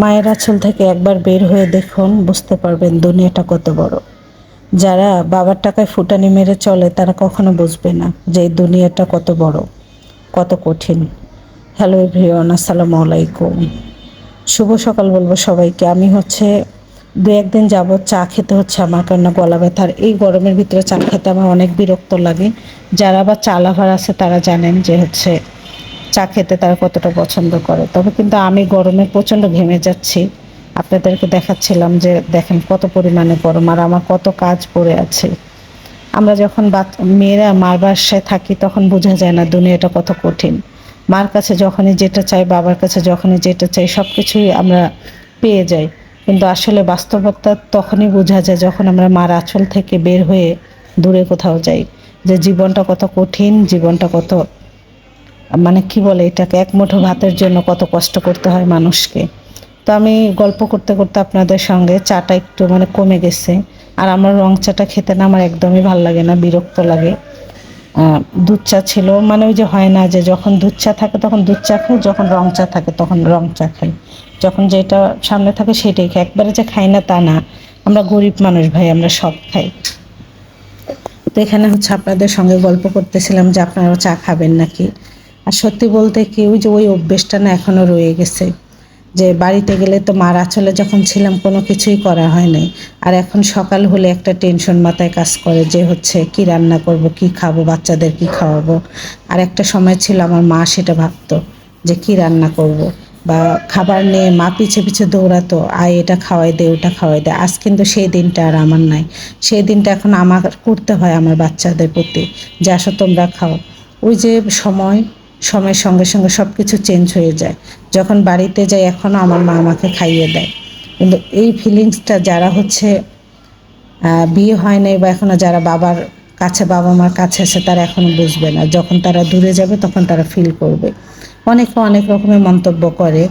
মায়ের আঁচল থেকে একবার বের হয়ে দেখুন, বুঝতে পারবেন দুনিয়াটা কত বড়। যারা বাবার টাকায় ফুটানি মেরে চলে, তারা কখনো বুঝবে না যে এই দুনিয়াটা কত বড়, কত কঠিন। হ্যালো এভরিওয়ান, আসসালামু আলাইকুম। শুভ সকাল বলব সবাইকে। আমি হচ্ছে দু একদিন যাবৎ চা খেতে হচ্ছে আমার, কেননা গলা ব্যথার এই গরমের ভিতরে চা খেতে আমার অনেক বিরক্ত লাগে। যারা আবার চা লাভার আছে, তারা জানেন যে হচ্ছে চা খেতে তারা কতটা পছন্দ করে। তবে কিন্তু আমি গরমে প্রচণ্ড ঘেমে যাচ্ছি। আপনাদেরকে দেখাচ্ছিলাম যে দেখেন কত পরিমাণে গরম আর আমার কত কাজ পড়ে আছে। আমরা যখন মেয়েরা মার বাসায় থাকি তখন বোঝা যায় না দুনিয়াটা কত কঠিন। মার কাছে যখনই যেটা চাই, বাবার কাছে যখনই যেটা চাই সব কিছুই আমরা পেয়ে যাই। কিন্তু আসলে বাস্তবতা তখনই বোঝা যায় যখন আমরা মার আঁচল থেকে বের হয়ে দূরে কোথাও যাই। যে জীবনটা কত কঠিন, জীবনটা কত মানে কি বলে এটাকে, এক মুঠো ভাতের জন্য কত কষ্ট করতে হয় মানুষকে। তো আমি গল্প করতে করতে আপনাদের সঙ্গে চাটা একটু মানে কমে গেছে। আর আমার রং চাটা খেতে না আমার একদমই ভালো লাগে না, বিরক্ত লাগে। দুধ চা ছিল মানে ওই যে হয় না যে যখন দুধ চা থাকে তখন দুধ চা খাই, যখন রং চা থাকে তখন রং চা খাই। যখন যেটা সামনে থাকে সেটাই খাই, একবারে যে খাই না তা না। আমরা গরিব মানুষ ভাই, আমরা সব খাই। তো এখানে হচ্ছে আপনাদের সঙ্গে গল্প করতেছিলাম যে আপনারা চা খাবেন নাকি? আর সত্যি বলতে কি, ওই যে ওই অভ্যেসটা না এখনও রয়ে গেছে। যে বাড়িতে গেলে তো মার আচলে যখন ছিলাম, কোনো কিছুই করা হয় নাই। আর এখন সকাল হলে একটা টেনশন মাথায় কাজ করে যে হচ্ছে, কি রান্না করব, কি খাব, বাচ্চাদের কি খাওয়াবো। আর একটা সময় ছিল আমার মা সেটা ভাবতো যে কি রান্না করব। বা খাবার নিয়ে মা পিছে পিছে দৌড়াতো, আয় এটা খাওয়াই দে, ওটা খাওয়াই দে। আজ কিন্তু সেই দিনটা আর আমার নাই। সেই দিনটা এখন আমার করতে হয় আমার বাচ্চাদের প্রতি। যে আসো তোমরা খাও। ওই যে সময় সময়ের সঙ্গে সঙ্গে সব কিছু চেঞ্জ হয়ে যায়। যখন বাড়িতে যাই, এখনও আমার মা আমাকে খাইয়ে দেয়। কিন্তু এই ফিলিংসটা যারা হচ্ছে বিয়ে হয় নাই বা এখনও যারা বাবার কাছে, বাবা মার কাছে আছে, তারা এখনও বুঝবে না। যখন তারা দূরে যাবে, তখন তারা ফিল করবে। অনেকে অনেক রকমের মন্তব্য করে।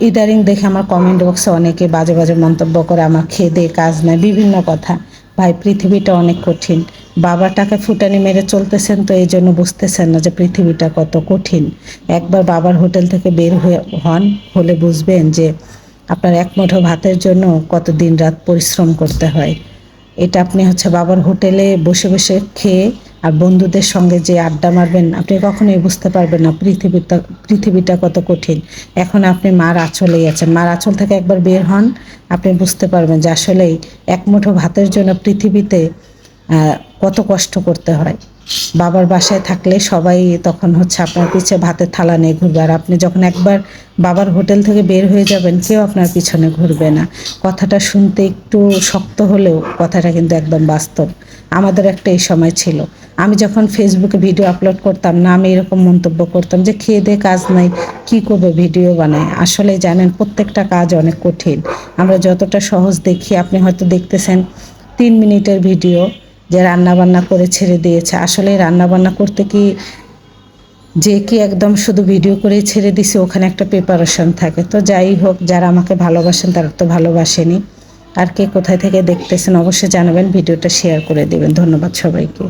ইদারিং দেখে আমার কমেন্ট বক্সে অনেকে বাজে বাজে মন্তব্য করে আমার খেদে কাজ নেয় বিভিন্ন কথা। ভাই, পৃথিবীটা অনেক কঠিন। বাবার টাকা ফুটানি মেরে চলতেছেন তো এই জন্য বুঝতেছেন না যে পৃথিবীটা কত কঠিন। একবার বাবার হোটেল থেকে বের হয়ে হন, হলে বুঝবেন যে আপনার এক মুঠো ভাতের জন্য কত দিন রাত পরিশ্রম করতে হয়। এটা আপনি হচ্ছে বাবার হোটেলে বসে বসে খেয়ে আর বন্ধুদের সঙ্গে যে আড্ডা মারবেন, আপনি কখনোই বুঝতে পারবেন না পৃথিবীটা পৃথিবীটা কত কঠিন। এখন আপনি মার আঁচলেই আছেন। মার আঁচল থেকে একবার বের হন, আপনি বুঝতে পারবেন যে আসলেই এক মুঠো ভাতের জন্য পৃথিবীতে কত কষ্ট করতে হয়। বাবার বাসায় থাকলে সবাই তখন হচ্ছে আপনার পিছে ভাতের থালা নিয়ে ঘুরবে। আর আপনি যখন একবার বাবার হোটেল থেকে বের হয়ে যাবেন, কেউ আপনার পিছনে ঘুরবে না। কথাটা শুনতে একটু শক্ত হলেও কথাটা কিন্তু একদম বাস্তব। আমাদের একটা এই সময় ছিল। আমি যখন ফেসবুকে ভিডিও আপলোড করতাম না, আমি এরকম মন্তব্য করতাম যে, খেয়ে দিয়ে কাজ নাই, কি করবে ভিডিও বানায়? আসলে জানেন, প্রত্যেকটা কাজ অনেক কঠিন। আমরা যতটা সহজ দেখি, আপনি হয়তো দেখতেছেন, তিন মিনিটের ভিডিও যে রান্না বান্না করে ছেড়ে দিয়েছে। আসলে রান্না বান্না করতে কি যে কি একদম শুধু ভিডিও করে ছেড়ে দিছে, ওখানে একটা প্রিপারেশন থাকে। তো যাই হোক, যারা আমাকে ভালোবাসেন তারা তো ভালোবাসেনি। আর কে কোথায় থেকে দেখতেছেন অবশ্যই জানাবেন, ভিডিওটা শেয়ার করে দেবেন। ধন্যবাদ সবাইকে।